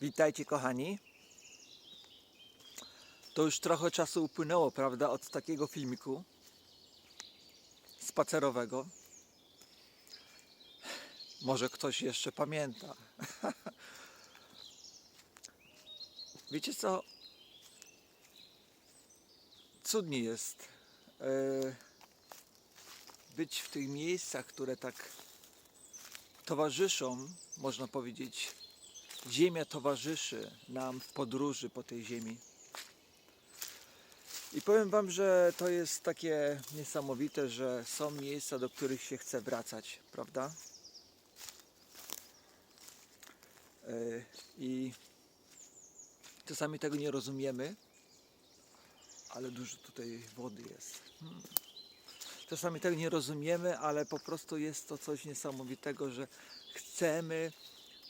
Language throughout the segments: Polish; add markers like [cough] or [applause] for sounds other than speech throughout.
Witajcie kochani. To już trochę czasu upłynęło, prawda, od takiego filmiku spacerowego. Może ktoś jeszcze pamięta. [laughs] Wiecie co? Cudnie jest e, być w tych miejscach, które tak towarzyszą, można powiedzieć, Ziemia towarzyszy nam w podróży po tej ziemi. I powiem Wam, że to jest takie niesamowite, że są miejsca, do których się chce wracać, prawda? E, I czasami tego nie rozumiemy, ale dużo tutaj wody jest. Hmm. Czasami tego nie rozumiemy, ale po prostu jest to coś niesamowitego, że chcemy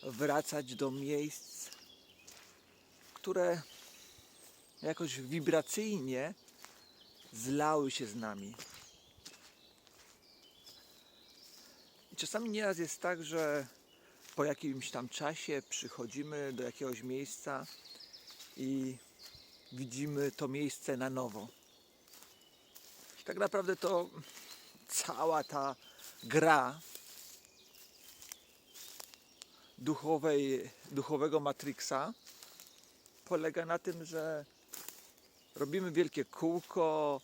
wracać do miejsc, które jakoś wibracyjnie zlały się z nami. I czasami nieraz jest tak, że po jakimś tam czasie przychodzimy do jakiegoś miejsca i widzimy to miejsce na nowo. Tak naprawdę to cała ta gra duchowej, duchowego Matrixa polega na tym, że robimy wielkie kółko,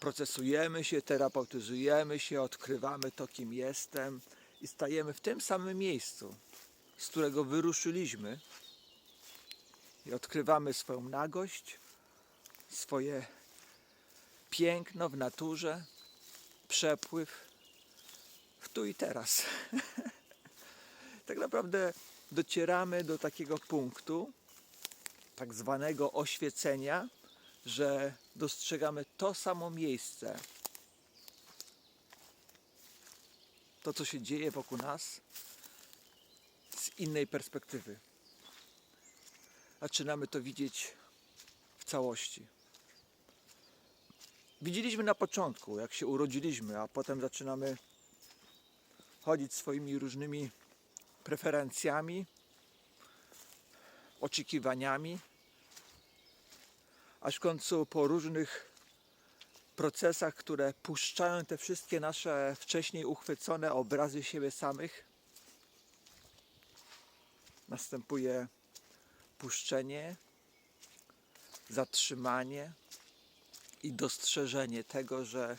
procesujemy się, terapeutyzujemy się, odkrywamy to, kim jestem i stajemy w tym samym miejscu, z którego wyruszyliśmy i odkrywamy swoją nagość, swoje piękno w naturze, przepływ w tu i teraz. [laughs] tak naprawdę docieramy do takiego punktu, tak zwanego oświecenia, że dostrzegamy to samo miejsce, to co się dzieje wokół nas z innej perspektywy. Zaczynamy to widzieć w całości. Widzieliśmy na początku, jak się urodziliśmy, a potem zaczynamy chodzić swoimi różnymi preferencjami, oczekiwaniami, aż w końcu po różnych procesach, które puszczają te wszystkie nasze wcześniej uchwycone obrazy siebie samych, następuje puszczenie, zatrzymanie i dostrzeżenie tego, że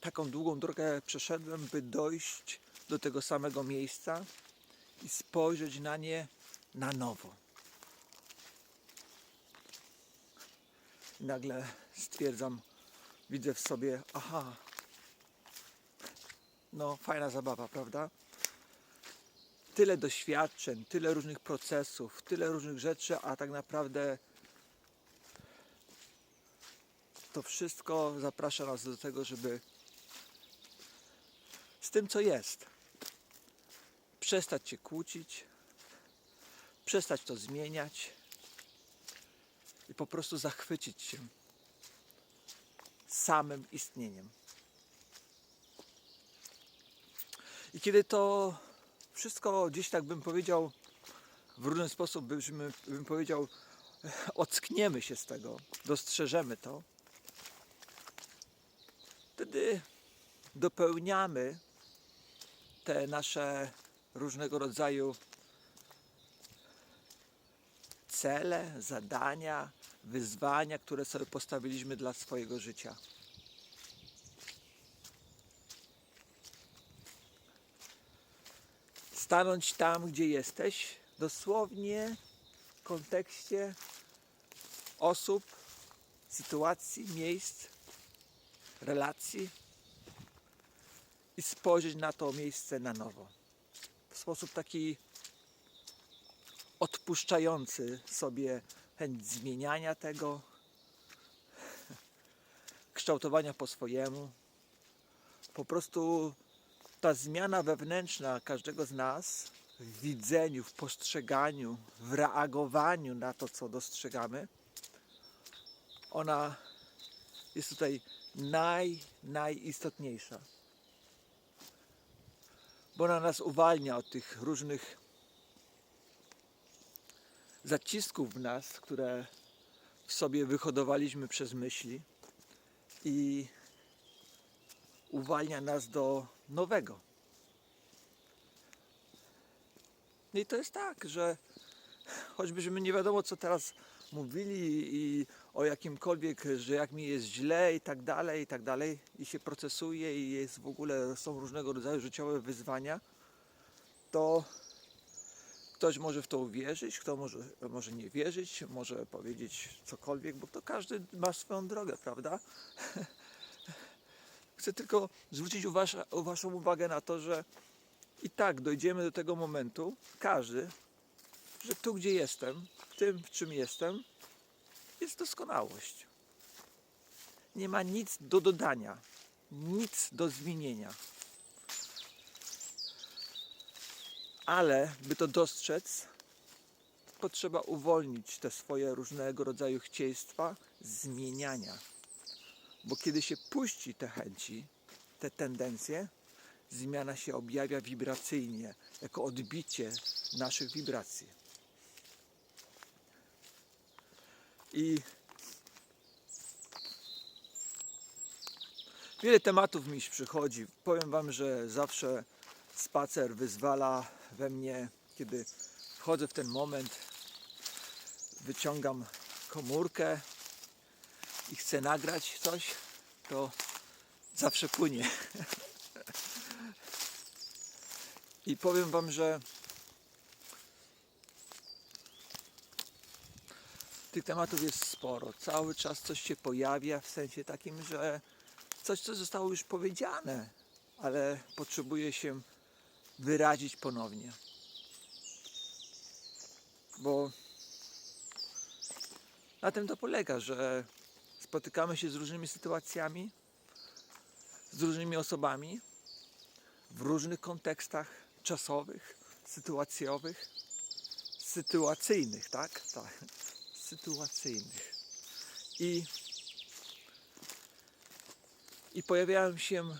taką długą drogę przeszedłem, by dojść do tego samego miejsca i spojrzeć na nie na nowo. I nagle stwierdzam, widzę w sobie, aha, no fajna zabawa, prawda? Tyle doświadczeń, tyle różnych procesów, tyle różnych rzeczy, a tak naprawdę to wszystko zaprasza nas do tego, żeby z tym, co jest. Przestać się kłócić, przestać to zmieniać i po prostu zachwycić się samym istnieniem. I kiedy to wszystko gdzieś tak bym powiedział, w różny sposób byśmy, bym powiedział, [laughs] ockniemy się z tego, dostrzeżemy to, wtedy dopełniamy te nasze różnego rodzaju cele, zadania, wyzwania, które sobie postawiliśmy dla swojego życia. Stanąć tam, gdzie jesteś, dosłownie w kontekście osób, sytuacji, miejsc, relacji, i spojrzeć na to miejsce na nowo. W sposób taki odpuszczający sobie chęć zmieniania tego, [laughs] kształtowania po swojemu. Po prostu ta zmiana wewnętrzna każdego z nas w widzeniu, w postrzeganiu, w reagowaniu na to, co dostrzegamy, ona jest tutaj naj, najistotniejsza bo ona nas uwalnia od tych różnych zacisków w nas, które w sobie wyhodowaliśmy przez myśli i uwalnia nas do nowego. No i to jest tak, że choćbyśmy nie wiadomo co teraz mówili i o jakimkolwiek, że jak mi jest źle i tak dalej, i tak dalej, i się procesuje i jest w ogóle, są różnego rodzaju życiowe wyzwania, to ktoś może w to uwierzyć, kto może, może nie wierzyć, może powiedzieć cokolwiek, bo to każdy ma swoją drogę, prawda? [laughs] Chcę tylko zwrócić uważ- Waszą uwagę na to, że i tak dojdziemy do tego momentu, każdy, że tu, gdzie jestem, tym, w czym jestem, jest doskonałość. Nie ma nic do dodania, nic do zmienienia. Ale, by to dostrzec, potrzeba uwolnić te swoje różnego rodzaju chcieństwa zmieniania. Bo kiedy się puści te chęci, te tendencje, zmiana się objawia wibracyjnie, jako odbicie naszych wibracji. I wiele tematów mi przychodzi. Powiem Wam, że zawsze spacer wyzwala we mnie, kiedy wchodzę w ten moment, wyciągam komórkę i chcę nagrać coś, to zawsze płynie. [laughs] I powiem Wam, że tych tematów jest sporo. Cały czas coś się pojawia w sensie takim, że coś, co zostało już powiedziane, ale potrzebuje się wyrazić ponownie. Bo na tym to polega, że spotykamy się z różnymi sytuacjami, z różnymi osobami w różnych kontekstach czasowych, sytuacjowych, sytuacyjnych, tak? Tak. Sytuacyjnych. I, i pojawiają się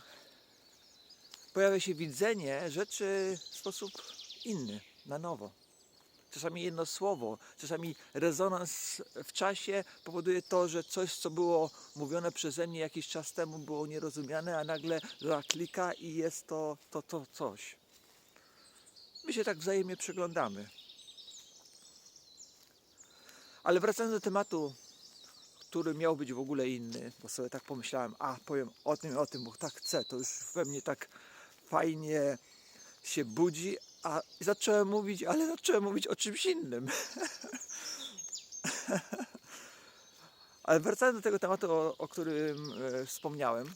pojawia się widzenie rzeczy w sposób inny, na nowo. Czasami jedno słowo, czasami rezonans w czasie powoduje to, że coś, co było mówione przeze mnie jakiś czas temu, było nierozumiane, a nagle zaklika i jest to, to, to coś. My się tak wzajemnie przeglądamy. Ale wracając do tematu, który miał być w ogóle inny, bo sobie tak pomyślałem, a powiem o tym, o tym, bo tak chcę, to już we mnie tak fajnie się budzi, a zacząłem mówić, ale zacząłem mówić o czymś innym. [laughs] ale wracając do tego tematu, o, o którym e, wspomniałem,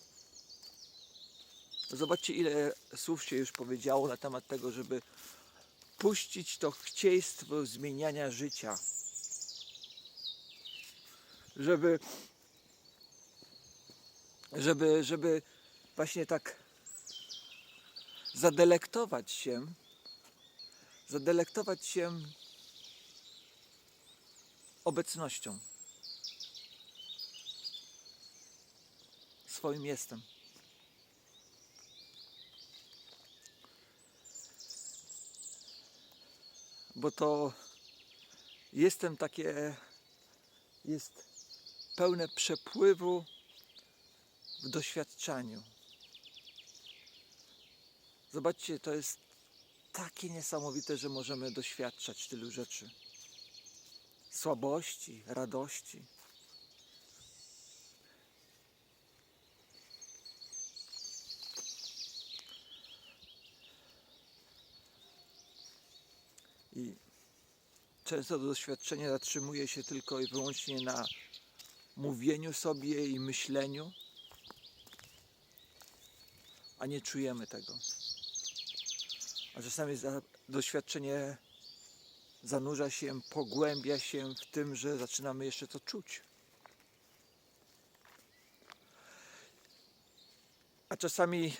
zobaczcie ile słów się już powiedziało na temat tego, żeby puścić to chcieństwo zmieniania życia. Żeby, żeby, żeby właśnie tak zadelektować się, zadelektować się obecnością. Swoim jestem. Bo to jestem takie, jest pełne przepływu w doświadczaniu. Zobaczcie, to jest takie niesamowite, że możemy doświadczać tylu rzeczy. Słabości, radości. I często to doświadczenie zatrzymuje się tylko i wyłącznie na mówieniu sobie i myśleniu, a nie czujemy tego. A czasami za, doświadczenie zanurza się, pogłębia się w tym, że zaczynamy jeszcze to czuć. A czasami,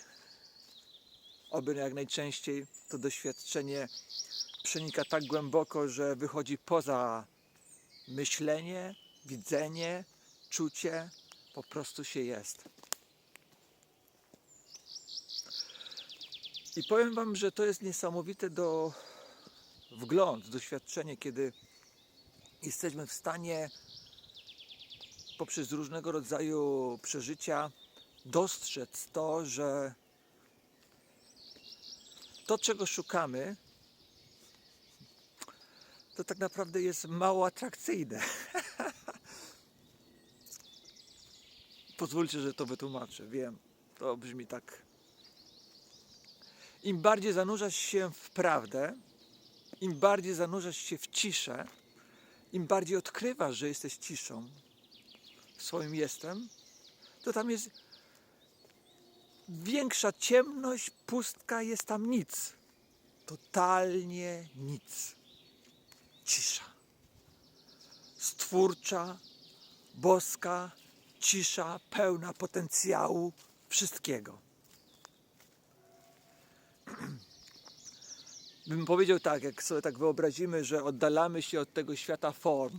oby jak najczęściej, to doświadczenie przenika tak głęboko, że wychodzi poza myślenie, widzenie, czucie, po prostu się jest. I powiem Wam, że to jest niesamowite do wgląd, doświadczenie, kiedy jesteśmy w stanie poprzez różnego rodzaju przeżycia dostrzec to, że to, czego szukamy, to tak naprawdę jest mało atrakcyjne. [laughs] Pozwólcie, że to wytłumaczę. Wiem, to brzmi tak. Im bardziej zanurzasz się w prawdę, im bardziej zanurzasz się w ciszę, im bardziej odkrywasz, że jesteś ciszą w swoim jestem, to tam jest większa ciemność, pustka, jest tam nic. Totalnie nic. Cisza. Stwórcza, boska, cisza, pełna potencjału wszystkiego. [clears throat] Bym powiedział tak, jak sobie tak wyobrazimy, że oddalamy się od tego świata form,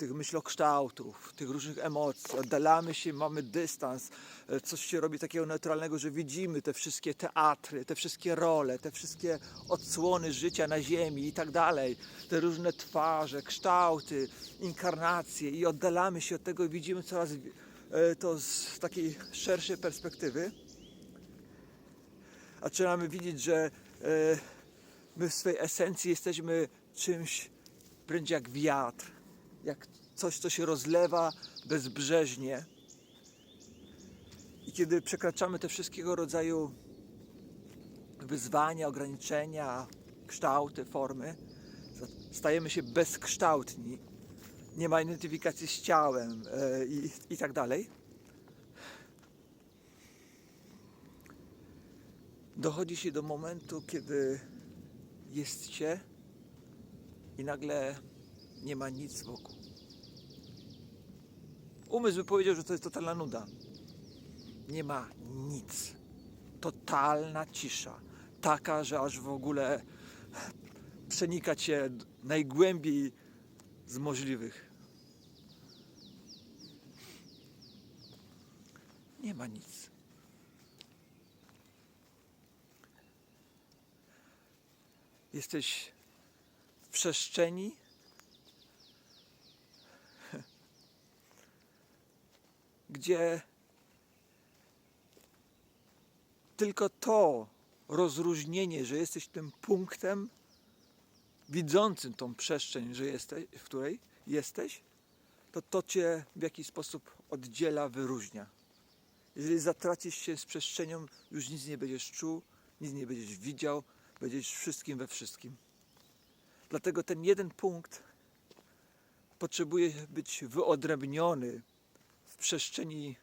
tych myślokształtów, tych różnych emocji, oddalamy się, mamy dystans, e, coś się robi takiego neutralnego, że widzimy te wszystkie teatry, te wszystkie role, te wszystkie odsłony życia na ziemi i tak dalej, te różne twarze, kształty, inkarnacje i oddalamy się od tego i widzimy coraz e, to z takiej szerszej perspektywy. A zaczynamy widzieć, że e, my w swej esencji jesteśmy czymś wręcz jak wiatr, jak coś, co się rozlewa bezbrzeżnie. I kiedy przekraczamy te wszystkiego rodzaju wyzwania, ograniczenia, kształty, formy, stajemy się bezkształtni. Nie ma identyfikacji z ciałem e, i, i tak dalej. Dochodzi się do momentu, kiedy jest się i nagle nie ma nic wokół. Umysł by powiedział, że to jest totalna nuda. Nie ma nic. Totalna cisza. Taka, że aż w ogóle przenika cię najgłębiej z możliwych. Nie ma nic. Jesteś w przestrzeni, gdzie tylko to rozróżnienie, że jesteś tym punktem widzącym tą przestrzeń, że jesteś, w której jesteś, to to cię w jakiś sposób oddziela, wyróżnia. Jeżeli zatracisz się z przestrzenią, już nic nie będziesz czuł, nic nie będziesz widział, będziesz wszystkim we wszystkim. Dlatego ten jeden punkt potrzebuje być wyodrębniony przestrzeni,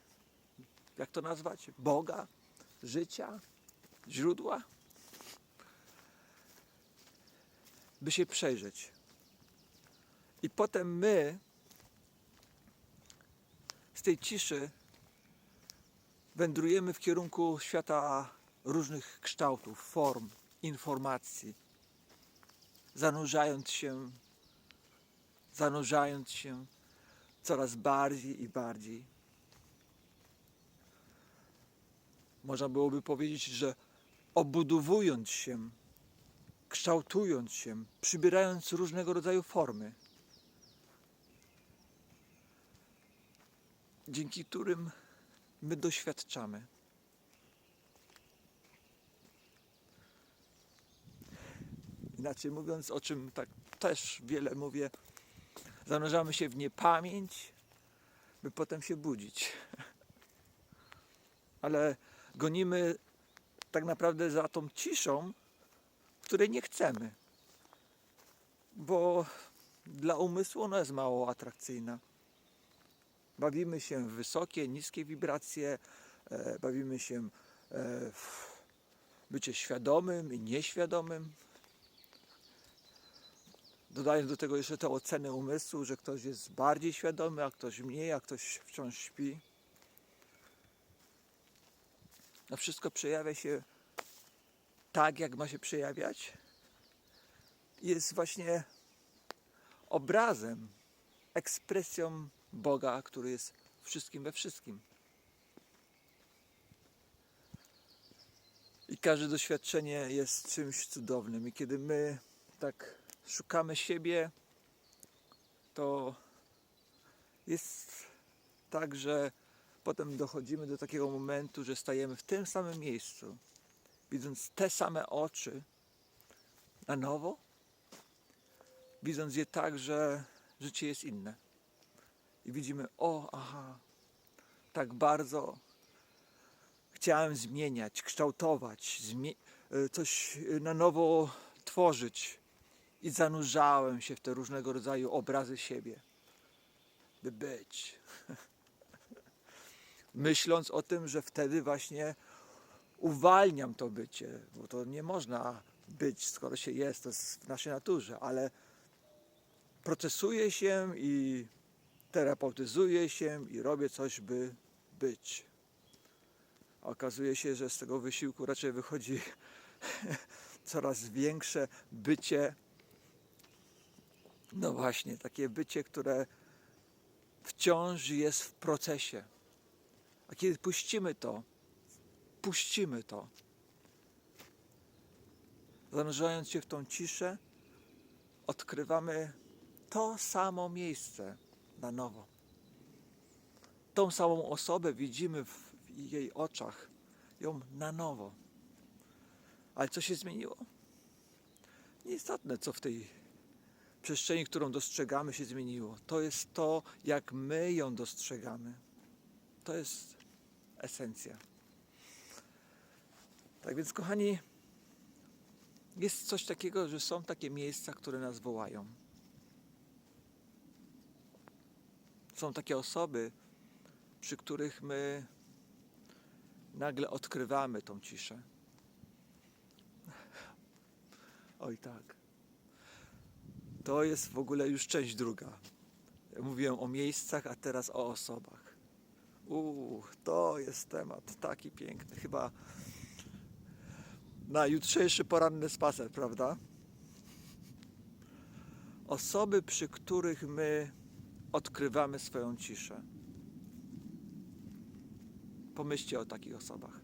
jak to nazwać, Boga, życia, źródła, by się przejrzeć. I potem my z tej ciszy wędrujemy w kierunku świata różnych kształtów, form, informacji, zanurzając się, zanurzając się coraz bardziej i bardziej. Można byłoby powiedzieć, że obudowując się, kształtując się, przybierając różnego rodzaju formy, dzięki którym my doświadczamy. Inaczej mówiąc, o czym tak też wiele mówię, zanurzamy się w niepamięć, by potem się budzić. Ale gonimy tak naprawdę za tą ciszą, której nie chcemy. Bo dla umysłu ona jest mało atrakcyjna. Bawimy się w wysokie, niskie wibracje, e, bawimy się e, w bycie świadomym i nieświadomym. Dodając do tego jeszcze te oceny umysłu, że ktoś jest bardziej świadomy, a ktoś mniej, a ktoś wciąż śpi. A wszystko przejawia się tak, jak ma się przejawiać. Jest właśnie obrazem, ekspresją Boga, który jest wszystkim we wszystkim. I każde doświadczenie jest czymś cudownym. I kiedy my tak szukamy siebie to jest tak, że potem dochodzimy do takiego momentu, że stajemy w tym samym miejscu, widząc te same oczy na nowo, widząc je tak, że życie jest inne. I widzimy, o, aha, tak bardzo chciałem zmieniać, kształtować, y, coś na nowo tworzyć. I zanurzałem się w te różnego rodzaju obrazy siebie, by być. [laughs] Myśląc o tym, że wtedy właśnie uwalniam to bycie, bo to nie można być, skoro się jest, to jest w naszej naturze, ale procesuję się i terapeutyzuję się i robię coś, by być. Okazuje się, że z tego wysiłku raczej wychodzi [laughs] coraz większe bycie. No właśnie, takie bycie, które wciąż jest w procesie. A kiedy puścimy to, puścimy to, zanurzając się w tą ciszę, odkrywamy to samo miejsce na nowo. Tą samą osobę widzimy w jej oczach, ją na nowo. Ale co się zmieniło? Nieistotne, co w tej przestrzeni, którą dostrzegamy, się zmieniło. To jest to, jak my ją dostrzegamy. To jest esencja. Tak więc, kochani, jest coś takiego, że są takie miejsca, które nas wołają. Są takie osoby, przy których my nagle odkrywamy tą ciszę. Oj tak. To jest w ogóle już część druga. Mówiłem o miejscach, a teraz o osobach. Uuu, to jest temat taki piękny. Chyba na jutrzejszy poranny spacer, prawda? Osoby, przy których my odkrywamy swoją ciszę. Pomyślcie o takich osobach.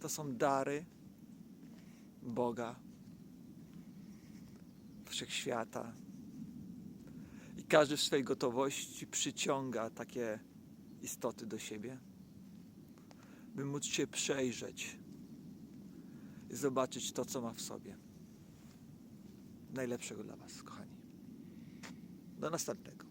To są dary Boga, wszechświata. I każdy w swojej gotowości przyciąga takie istoty do siebie, by móc się przejrzeć i zobaczyć to, co ma w sobie. Najlepszego dla Was, kochani. Do następnego.